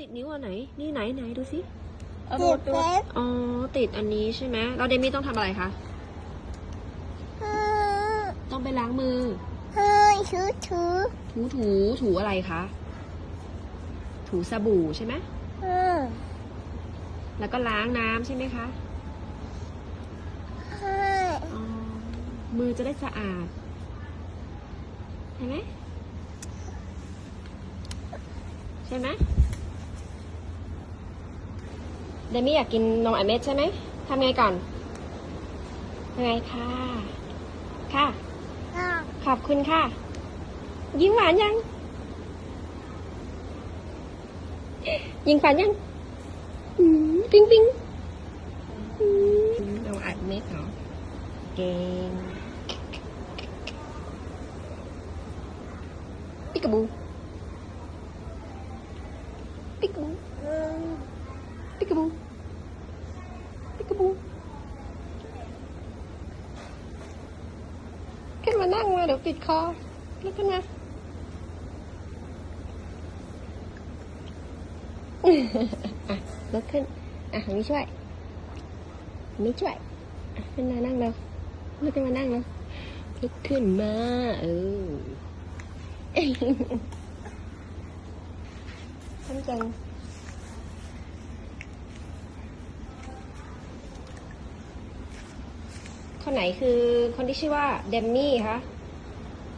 ติดนิ้วอันไหน นี่ไหนไหนดูสิเอาเจ็ดูบดูเล็บอ๋อ ติดอันนี้ใช่ไหมแล้วเดมี่ต้องทำอะไรคะอืมต้องไปล้างมือเฮ้ยถือถือถูถูถูอะไรคะ ถูสบู่ใช่ไหมอืมแล้วก็ล้างน้ำใช่ไหมคะเฮ้ยอ๋อมือจะได้สะอาดใช่ไหมใช่ไหม เดมี่อยากกินนมไอเม็ดใช่ไหมทำไงก่อนทำไงค่ะค่ะอะ ขอบคุณค่ะ ยิ้มหวานยัง ยิงฝันยังอืมปิ๊งปิ๊งอืมเราอัดเม็ดเหรอ เก่งปิกาบูปิกาบู อืมปิกาบูปิกาบูขึ้นมานั่งมาเดี๋ยวติดคอลุกขึ้นมาอะลุกขึ้นอะไม่ช่วยไม่ช่วยอะขึ้นมานั่งเร็วลุกขึ้นมานั่งเร็วลุกขึ้นมาเออ ทำจัง คนไหนคือคนที่ชื่อว่าเดมมี่คะ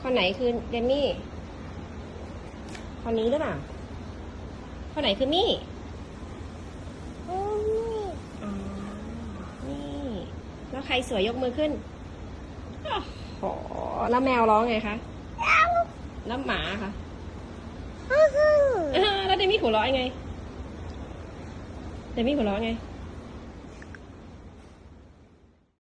คนไหนคือเดมมี่ คนนี้หรือเปล่า คนไหนคือมี่อืมอ๋อนี่แล้วใครสวยยกมือขึ้นโอ้โหแล้วแมวร้องไงคะ แล้วหมาคะอื้อหืออ่าแล้วเดมี่หัวเราะยังไง เดมี่หัวเราะไง